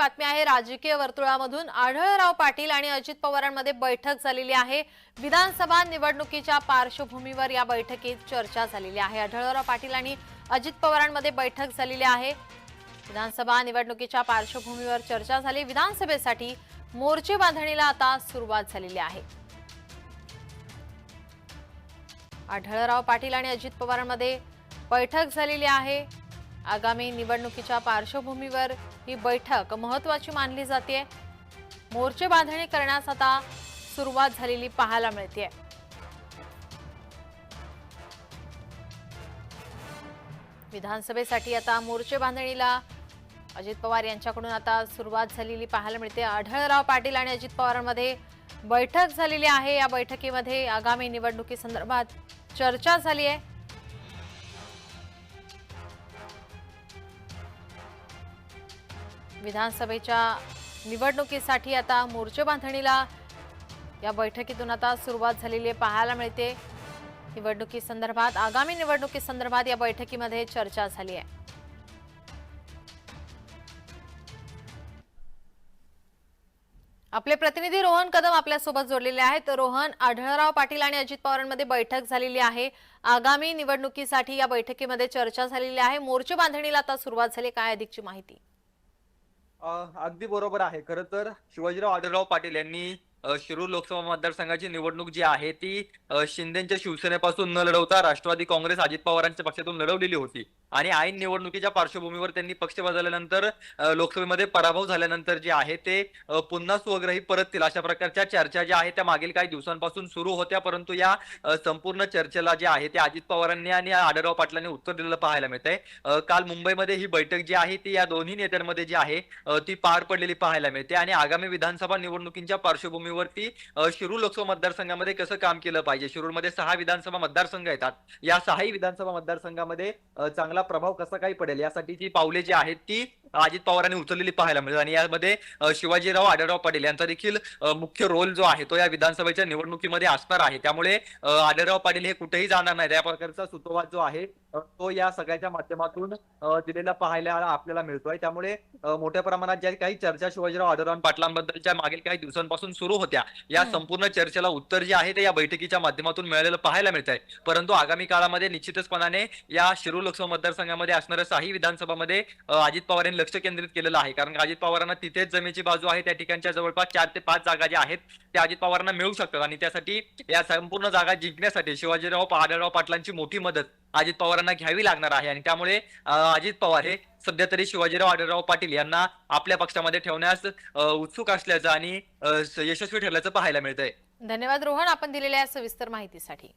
बातमी आहे राजकीय वर्तुळामधून आढळराव पाटील आणि अजित पवारांमध्ये बैठक झालेली आहे. विधानसभा निवडणुकीच्या पार्श्वभूमीवर या बैठकीत चर्चा झालेली आहे. आढळराव पाटील आणि अजित पवारांमध्ये बैठक झालेली आहे. विधानसभा निवडणुकीच्या पार्श्वभूमीवर चर्चा झाली. विधानसभेसाठी मोर्चे बांधणीला आता सुरुवात झालेली आहे. आढळराव पाटील आणि अजित पवारांमध्ये बैठक झालेली आहे. आगामी निवडणुकीच्या पार्श्वभूमीवर ही बैठक महत्वाची मानली जाते. मोर्चे बांधणी करण्यास आता सुरुवात झालेली पाहायला मिळते विधानसभेसाठी आता मोर्चे बांधणीला अजित पवार यांच्याकडून आता सुरुवात झालेली पाहायला मिळते. आढळराव पाटील आणि अजित पवारांमध्ये बैठक झालेली आहे. या बैठकीमध्ये आगामी निवडणुकीसंदर्भात चर्चा झाली आहे. विधानसभेच्या निवडणुकीसाठी आता मोर्चे बांधणीला या बैठकीतून आता सुरुवात झालेली पाहायला मिळते. निवडणुकी संदर्भात आगामी निवडणुकी संदर्भात या बैठकीमध्ये चर्चा झाली आहे. आपले प्रतिनिधी रोहन कदम आपल्यासोबत जोडलेले आहेत. रोहन आढळराव पाटील आणि अजित पवारांमध्ये बैठक झालेली आहे. आगामी निवडणुकीसाठी या बैठकीमध्ये चर्चा झालेली आहे. मोर्चे बांधणीला आता सुरुवात झाली काय अधिकची माहिती? अगदी बरोबर आहे. खरं तर शिवाजीराव आढळराव पाटील यांनी शिरूर लोकसभा मतदारसंघाची निवडणूक जी आहे ती शिंदेच्या शिवसेनेपासून न लढवता राष्ट्रवादी काँग्रेस अजित पवारांच्या पक्षातून लढवलेली होती. आणि ऐन निवडणुकीच्या पार्श्वभूमीवर त्यांनी पक्ष बदलल्यानंतर लोकसभेमध्ये पराभव झाल्यानंतर जे आहे ते पुन्हा स्वग्रही परततील अशा प्रकारच्या चर्चा ज्या आहेत त्या मागील काही दिवसांपासून सुरू होत्या. परंतु या संपूर्ण चर्चेला जे आहे ते अजित पवारांनी आणि आढळराव पाटलांनी उत्तर दिलेलं पाहायला मिळतंय. काल मुंबईमध्ये ही बैठक जी आहे ती या दोन्ही नेत्यांमध्ये जी आहे ती पार पडलेली पाहायला मिळते. आणि आगामी विधानसभा निवडणुकींच्या पार्श्वभूमीवरती शिरूर लोकसभा मतदारसंघामध्ये कसं काम केलं पाहिजे? शिरूरमध्ये सहा विधानसभा मतदारसंघ येतात. या सहाही विधानसभा मतदारसंघामध्ये चांगला प्रभाव कसा काही पडेल? यासाठी जी पावले जी आहेत ती अजित पवारांनी उचललेली पाहायला मिळेल. आणि यामध्ये शिवाजीराव आढळराव पाटील यांचा देखील मुख्य रोल जो आहे तो या विधानसभेच्या निवडणुकीमध्ये असणार आहे. त्यामुळे आढळराव पाटील हे कुठेही जाणार नाही या प्रकारचा सुतोवाद जो आहे तो या सगळ्याच्या माध्यमातून दिलेला पाहायला आपल्याला मिळतोय. त्यामुळे मोठ्या प्रमाणात ज्या काही चर्चा शिवाजीराव आढळराव पाटलांबद्दलच्या मागील काही दिवसांपासून सुरू होत्या. या. संपूर्ण चर्चेला उत्तर जे आहे ते या बैठकीच्या माध्यमातून मिळालेलं पाहायला मिळत आहे परंतु आगामी काळामध्ये निश्चितचपणाने या शिरूर लोकसभा मतदारसंघामध्ये असणाऱ्या साही विधानसभामध्ये अजित पवार यांनी लक्ष केंद्रित केलेलं आहे. कारण अजित पवारांना तिथेच जमेची बाजू आहे त्या ठिकाणच्या जवळपास चार ते पाच जागा ज्या आहेत त्या अजित पवारांना मिळू शकतात. आणि त्यासाठी या संपूर्ण जागा जिंकण्यासाठी शिवाजीराव आढळराव पाटलांची मोठी मदत अजित पवारांना घ्यावी लागणार आहे. आणि त्यामुळे अजित पवार हे सध्या तरी शिवाजीराव आढळराव पाटील यांना आपल्या पक्षामध्ये ठेवण्यास उत्सुक असल्याचं आणि यशस्वी ठरल्याचं पाहायला मिळतंय. धन्यवाद रोहन. आपण दिलेल्या सविस्तर माहितीसाठी.